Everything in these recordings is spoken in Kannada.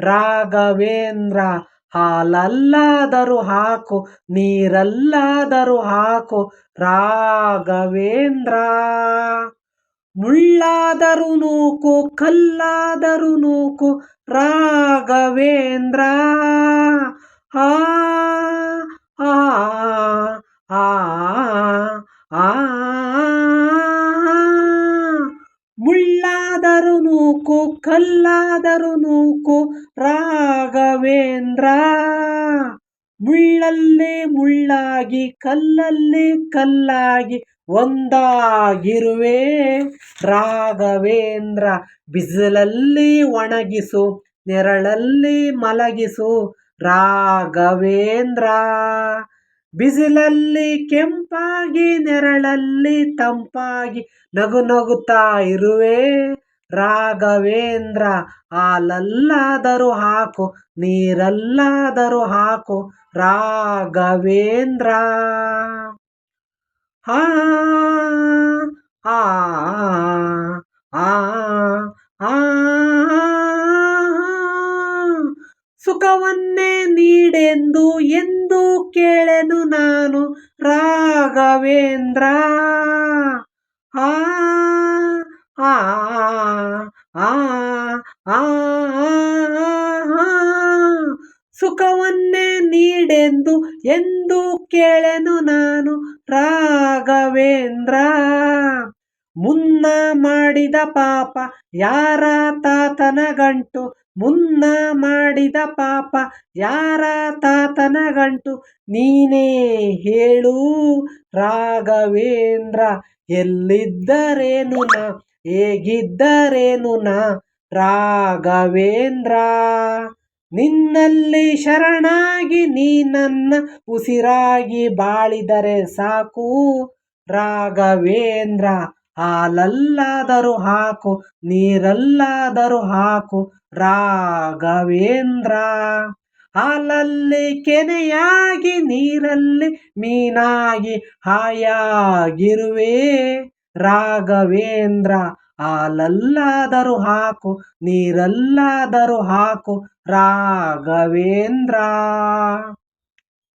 ರಾಘವೇಂದ್ರ, ಹಾಲಲ್ಲಾದರೂ ಹಾಕು, ನೀರಲ್ಲಾದರೂ ಹಾಕು, ರಾಘವೇಂದ್ರ. ಮುಳ್ಳಾದರೂ ನೂಕು, ಕಲ್ಲಾದರೂ ನೂಕು, ರಾಘವೇಂದ್ರ. ಆ ಆ ಆ ಆ ಮುಳ್ಳಾದರೂ ನೂಕು, ಕಲ್ಲಾದರೂ ನೂಕು, ರಾಘವೇಂದ್ರ. ಮುಳ್ಳಲ್ಲಿ ಮುಳ್ಳಾಗಿ, ಕಲ್ಲಲ್ಲಿ ಕಲ್ಲಾಗಿ ಒಂದಾಗಿರುವೆ. ರಾಘವೇಂದ್ರ, ಬಿಸಿಲಲ್ಲಿ ಒಣಗಿಸು, ನೆರಳಲ್ಲಿ ಮಲಗಿಸು. ರಾಘವೇಂದ್ರ, ಬಿಸಿಲಲ್ಲಿ ಕೆಂಪಾಗಿ, ನೆರಳಲ್ಲಿ ತಂಪಾಗಿ ನಗು ನಗುತ್ತಾ ಇರುವೆ. ರಾಘವೇಂದ್ರ ಹಾಲಲ್ಲಾದರೂ ಹಾಕು ನೀರಲ್ಲಾದರೂ ಹಾಕು ರಾಘವೇಂದ್ರ ಆ ಆ ಆ ಸುಖವನ್ನೇ ನೀಡೆಂದು ಎಂದು ಕೇಳೆನು ನಾನು ರಾಘವೇಂದ್ರ ಆ ಆ ಆ ಆ ಸುಖವನ್ನೇ ನೀಡೆಂದು ಎಂದು ಕೇಳೆನು ನಾನು ರಾಘವೇಂದ್ರ. ಮುನ್ನ ಮಾಡಿದ ಪಾಪ ಯಾರ ತಾತನ ಗಂಟು ಮುನ್ನ ಮಾಡಿದ ಪಾಪ ಯಾರ ತಾತನ ಗಂಟು ನೀನೇ ಹೇಳು ರಾಘವೇಂದ್ರ, ಎಲ್ಲಿದ್ದರೇನು ನಾ? ಹೇಗಿದ್ದರೇನು ನಾ ರಾಘವೇಂದ್ರ? ನಿನ್ನಲ್ಲಿ ಶರಣಾಗಿ ನೀ ನನ್ನ ಉಸಿರಾಗಿ ಬಾಳಿದರೆ ಸಾಕು. ರಾಘವೇಂದ್ರ, ಹಾಲಲ್ಲಾದರೂ ಹಾಕು, ನೀರಲ್ಲಾದರೂ ಹಾಕು. ರಾಘವೇಂದ್ರ, ಹಾಲಲ್ಲಿ ಕೆನೆಯಾಗಿ ನೀರಲ್ಲಿ ಮೀನಾಗಿ ಹಾಯಾಗಿರುವೆ. ರಾಘವೇಂದ್ರ, ಹಾಲಲ್ಲಾದರೂ ಹಾಕು, ನೀರಲ್ಲಾದರೂ ಹಾಕು, Raghavendra.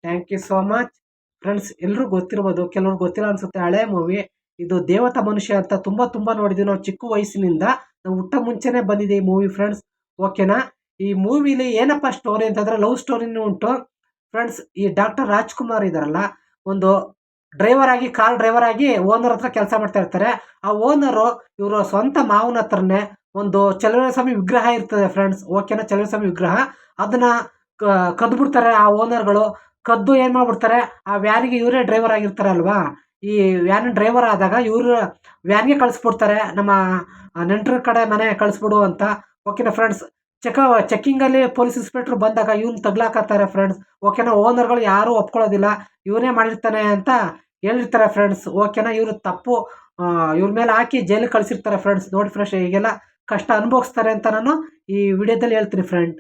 Thank you so much friends ಎಲ್ಲರೂ ಗೊತ್ತಿರ್ಬೋದು, ಕೆಲವ್ರು ಗೊತ್ತಿಲ್ಲ ಅನ್ಸುತ್ತೆ, ಹಳೆ ಮೂವಿ ಇದು ದೇವತ ಮನುಷ್ಯ ಅಂತ ತುಂಬ ತುಂಬ ನೋಡಿದ್ವಿ ನಾವು ಚಿಕ್ಕ ವಯಸ್ಸಿನಿಂದ. ನಾವು ಹುಟ್ಟ ಮುಂಚೆನೇ ಬಂದಿದೆ ಈ ಮೂವಿ ಫ್ರೆಂಡ್ಸ್ ಓಕೆನಾ ಈ ಮೂವಿಲಿ ಏನಪ್ಪ ಸ್ಟೋರಿ ಅಂತಂದರೆ ಲವ್ ಸ್ಟೋರಿನೂ ಉಂಟು. ಫ್ರೆಂಡ್ಸ್ ಈ ಡಾಕ್ಟರ್ ರಾಜ್ಕುಮಾರ್ ಇದಾರಲ್ಲ, ಒಂದು ಡ್ರೈವರ್ ಆಗಿ ಕಾರ್ ಡ್ರೈವರ್ ಆಗಿ ಓನರ್ ಹತ್ರ ಕೆಲಸ ಮಾಡ್ತಾ ಇರ್ತಾರೆ. ಆ ಓನರು ಇವರು ಸ್ವಂತ ಮಾವನ ಹತ್ರನೇ ಒಂದು ಸ್ವಾಮಿ ವಿಗ್ರಹ ಇರ್ತದೆ ಫ್ರೆಂಡ್ಸ್ ಓಕೆನಾ ಸ್ವಾಮಿ ವಿಗ್ರಹ. ಅದನ್ನ ಕದ್ದು ಬಿಡ್ತಾರೆ ಆ ಓನರ್ಗಳು ಕದ್ದು ಏನು ಮಾಡ್ಬಿಡ್ತಾರೆ? ಆ ವ್ಯಾನಿಗೆ ಇವರೇ ಡ್ರೈವರ್ ಆಗಿರ್ತಾರೆ ಅಲ್ವಾ? ಈ ವ್ಯಾನ್ ಡ್ರೈವರ್ ಆದಾಗ ಇವರು ವ್ಯಾನ್ಗೆ ಕಳಿಸ್ಬಿಡ್ತಾರೆ. ನಮ್ಮ ನೆಂಟರ ಕಡೆ ಮನೆ ಕಳಿಸ್ಬಿಡು ಅಂತ. ಓಕೆನಾ ಫ್ರೆಂಡ್ಸ್ ಚೆಕ ಚೆಕ್ಕಿಂಗಲ್ಲಿ ಪೊಲೀಸ್ ಇನ್ಸ್ಪೆಕ್ಟ್ರ್ ಬಂದಾಗ ಇವ್ನು ತಗ್ಲಾಕತ್ತಾರೆ ಫ್ರೆಂಡ್ಸ್ ಓಕೆನಾ ಓನರ್ಗಳು ಯಾರೂ ಒಪ್ಕೊಳ್ಳೋದಿಲ್ಲ. ಇವನೇ ಮಾಡಿರ್ತಾನೆ ಅಂತ ಹೇಳಿರ್ತಾರೆ ಫ್ರೆಂಡ್ಸ್ ಓಕೆನಾ ಇವರು ತಪ್ಪು ಇವ್ರ ಮೇಲೆ ಹಾಕಿ ಜೈಲಿಗೆ ಕಳಿಸಿರ್ತಾರೆ ಫ್ರೆಂಡ್ಸ್ ನೋಡಿ ಫ್ರೆಂಡ್ಸ್ ಈಗೆಲ್ಲ ಕಷ್ಟ ಅನುಭವಿಸ್ತಾರೆ ಅಂತ ನಾನು ಈ ವಿಡಿಯೋದಲ್ಲಿ ಹೇಳ್ತೀನಿ ಫ್ರೆಂಡ್